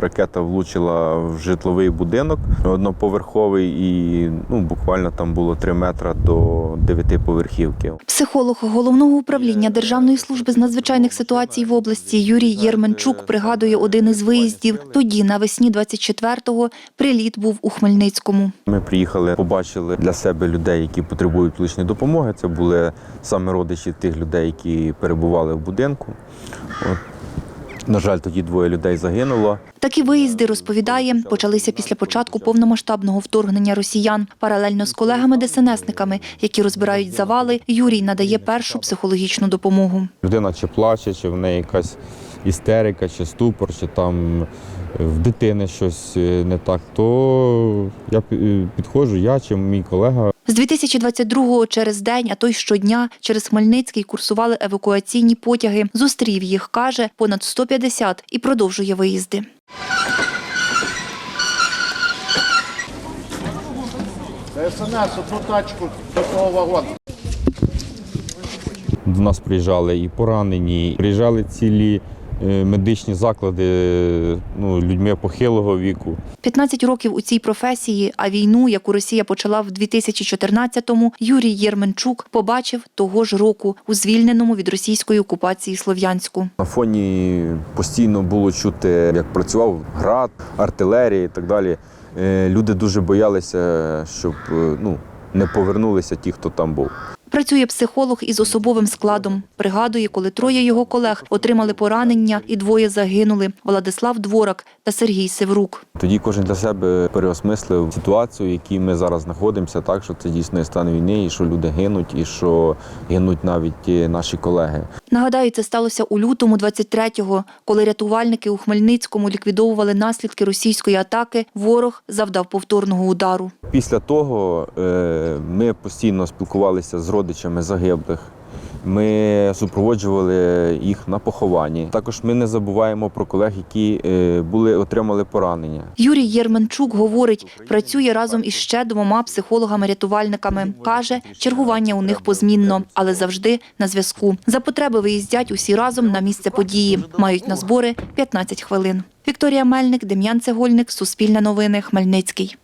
Ракета влучила в житловий будинок одноповерховий, і ну, буквально там було 3 метри до дев'ятиповерхівки. Психолог головного управління Державної служби з надзвичайних ситуацій в області Юрій Єрменчук пригадує один із виїздів. Тоді, навесні 24-го, приліт був у Хмельницькому. Ми приїхали, побачили для себе людей, які потребують медичної допомоги. Це були саме родичі тих людей, які перебували в будинку. От. На жаль, тоді двоє людей загинуло. Такі виїзди, розповідає, почалися після початку повномасштабного вторгнення росіян. Паралельно з колегами-ДСНСниками, які розбирають завали, Юрій надає першу психологічну допомогу. Людина чи плаче, чи в неї якась істерика, чи ступор, чи там в дитини щось е, не так, то я пі- підходжу, я чи мій колега. З 2022-го через день, а то й щодня, через Хмельницький курсували евакуаційні потяги. Зустрів їх, каже, понад 150 і продовжує виїзди. СНС одну тачку до того вагону. До нас приїжджали і поранені, приїжджали цілі медичні заклади ну, людьми похилого віку. 15 років у цій професії, а війну, яку Росія почала в 2014-му, Юрій Єрменчук побачив того ж року у звільненому від російської окупації Слов'янську. На фоні постійно було чути, як працював град, артилерія і так далі. Е, Люди дуже боялися, щоб е, ну, не повернулися ті, хто там був. Працює психолог із особовим складом. Пригадує, коли троє його колег отримали поранення і двоє загинули – Владислав Дворак та Сергій Севрук. Тоді кожен для себе переосмислив ситуацію, в якій ми зараз знаходимося, так що це дійсно стан війни, і що люди гинуть, і що гинуть навіть е, наші колеги. Нагадаю, це сталося у лютому 23-го, коли рятувальники у Хмельницькому ліквідовували наслідки російської атаки. Ворог завдав повторного удару. Після того е, ми постійно спілкувалися з родичами загиблих. Ми супроводжували їх на похованні. Також ми не забуваємо про колег, які е, були отримали поранення. Юрій Єрменчук говорить, працює разом із ще двома психологами-рятувальниками. Каже, чергування у них позмінно, але завжди на зв'язку. За потреби виїздять усі разом на місце події. Мають на збори 15 хвилин. Вікторія Мельник, Дем'ян Цегольник, Суспільне новини, Хмельницький.